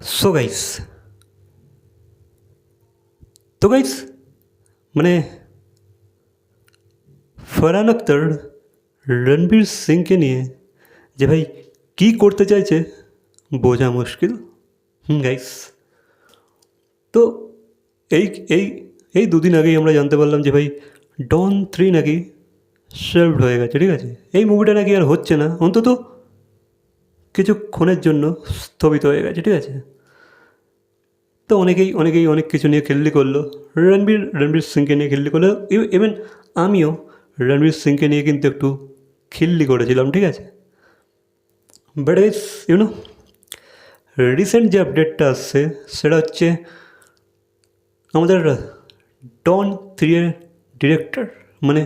So guys তো guys মানে ফরহান আক্তার রণবীর সিংকে নিয়ে যে ভাই কী করতে চাইছে বোঝা মুশকিল। হুম গাইস তো এই এই এই দুদিন আগেই আমরা জানতে পারলাম যে ভাই ডন থ্রি নাকি শেলড হয়ে গেছে, ঠিক আছে? এই মুভিটা নাকি আর হচ্ছে না, অন্তত কিছুক্ষণের জন্য স্থগিত হয়ে গেছে, ঠিক আছে? তো অনেকেই অনেকেই অনেক কিছু নিয়ে খেললি করল। রণবীর রণবীর সিংকে নিয়ে খেললি করল। ইভেন আমিও রণবীর সিংকে নিয়ে কিন্তু একটু খিল্লি করেছিলাম, ঠিক আছে? বাট ইস ইউনো রিসেন্ট যে আপডেটটা আসছে, সেটা হচ্ছে আমাদের ডন থ্রি এর ডিরেক্টর মানে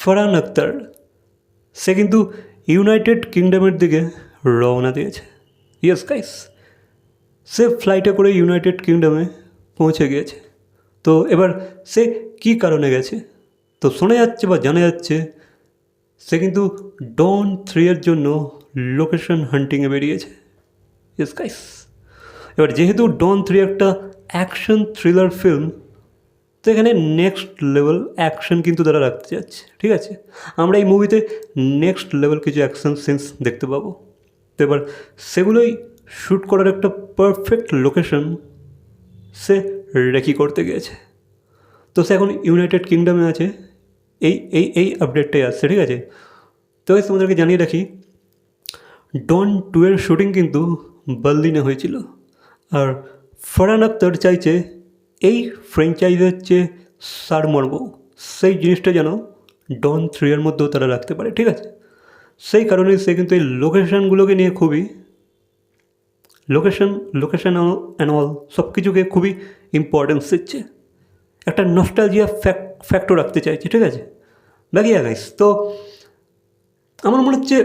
ফরহান আক্তার সে কিন্তু ইউনাইটেড কিংডমের দিকে রওনা দিয়েছে। ইয়েস গাইস সে ফ্লাইটে করে ইউনাইটেড কিংডমে পৌঁছে গিয়েছে। তো এবার সে কী কারণে গেছে? তো শোনা যাচ্ছে বা জানা যাচ্ছে, সে কিন্তু ডন থ্রি এর জন্য লোকেশন হান্টিংয়ে বেরিয়েছে। গাইস এবার যেহেতু ডন থ্রি একটা অ্যাকশন থ্রিলার ফিল্ম তো এখানে নেক্সট লেভেল অ্যাকশন কিন্তু তারা রাখতে যাচ্ছে। ঠিক আছে? আমরা এই মুভিতে নেক্সট লেভেল কিছু অ্যাকশন সিনস দেখতে পাবো। তো এবার সেগুলোই শ্যুট করার একটা পারফেক্ট লোকেশন সে রেকি করতে গিয়েছে। তো সে এখন ইউনাইটেড কিংডমে আছে। এই এই এই আপডেটটাই আসছে, ঠিক আছে? তো তোমাদেরকে জানিয়ে রাখি ডন টুয়ের শুটিং কিন্তু বার্লিনে হয়েছিল। আর ফরহান আক্তার চাইছে এই ফ্র্যাঞ্চাইজের যে সারমর্ম সেই জিনিসটা যেন ডন থ্রি এর মধ্যেও তারা রাখতে পারে, ঠিক আছে? সেই কারণে সে কিন্তু এই লোকেশানগুলোকে নিয়ে খুবই লোকেশন লোকেশন অ্যান্ড অল সব কিছুকে খুবই ইম্পর্টেন্স দিচ্ছে। একটা নস্টালজিয়া ফ্যাক্ট ফ্যাক্টর রাখতে চাইছে, ঠিক আছে? বাকি গাইস তো আমার মনে হচ্ছে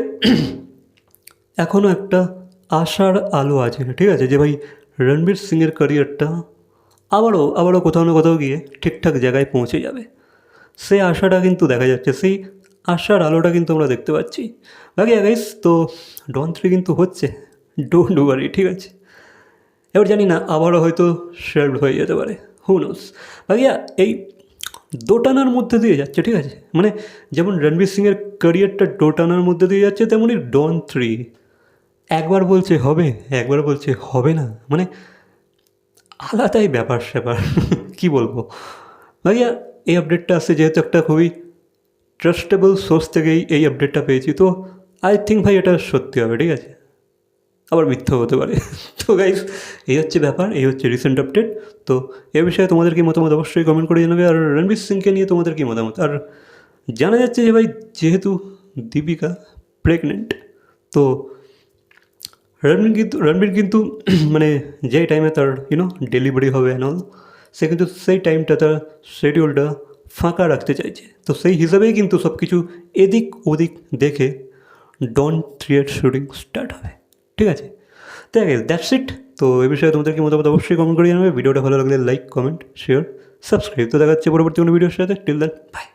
এখনও একটা আশার আলো আছে, ঠিক আছে? যে ভাই রণবীর সিংয়ের ক্যারিয়ারটা আবারও আবারও কোথাও না কোথাও গিয়ে ঠিকঠাক জায়গায় পৌঁছে যাবে। সেই আশাটা কিন্তু দেখা যাচ্ছে, সেই আশার আলোটা কিন্তু আমরা দেখতে পাচ্ছি। বাকি গাইস তো ডন থ্রি কিন্তু হচ্ছে। ডোন্ট ওয়ারি ঠিক আছে? এবার জানি না, আবারও হয়তো শেয়ার্ড হয়ে যেতে পারে। হু ভাইয়া এই দোটানার মধ্যে দিয়ে যাচ্ছে, ঠিক আছে? মানে যেমন রণবীর সিংয়ের ক্যারিয়ারটা দোটানার মধ্যে দিয়ে যাচ্ছে তেমনই ডন থ্রি একবার বলছে হবে, একবার বলছে হবে না। মানে আলাদাই ব্যাপার স্যাপার, কী বলব? ভাইয়া এই আপডেটটা আসছে, যেহেতু একটা খুবই ট্রাস্টেবল সোর্স থেকেই এই আপডেটটা পেয়েছি, তো আই থিঙ্ক ভাই এটা সত্যি হবে, ঠিক আছে? আবার মিথ্যা হতে পারে। তো গাইজ এই হচ্ছে ব্যাপার, এই হচ্ছে রিসেন্ট আপডেট তো এ বিষয়ে তোমাদের কি মতামত? অবশ্যই কমেন্ট করে জানাবে। আর রণবীর সিংকে নিয়ে তোমাদের কি মতামত? আর জানা যাচ্ছে যে ভাই, যেহেতু দীপিকা প্রেগনেন্ট তো রণবীর কিন্তু রণবীর কিন্তু মানে যেই টাইমে তার ইউনো ডেলিভারি হবে অ্যান্ড অল সে কিন্তু সেই টাইমটা তার শিডিউলটা ফাঁকা রাখতে চাইছে। তো সেই হিসাবেই কিন্তু সব কিছু এদিক ওদিক দেখে ডন থ্রি এর শুটিং স্টার্ট হবে। ঠিক আছে? তো দ্যাটস ইট তো এই বিষয়ে তোমাদের কি মতামত অবশ্যই কমেন্ট করে জানাবে। ভিডিওটা ভালো লাগলে লাইক কমেন্ট শেয়ার সাবস্ক্রাইব তো দেখা যাচ্ছে পরবর্তী কোনো ভিডিওর সাথে। Till that by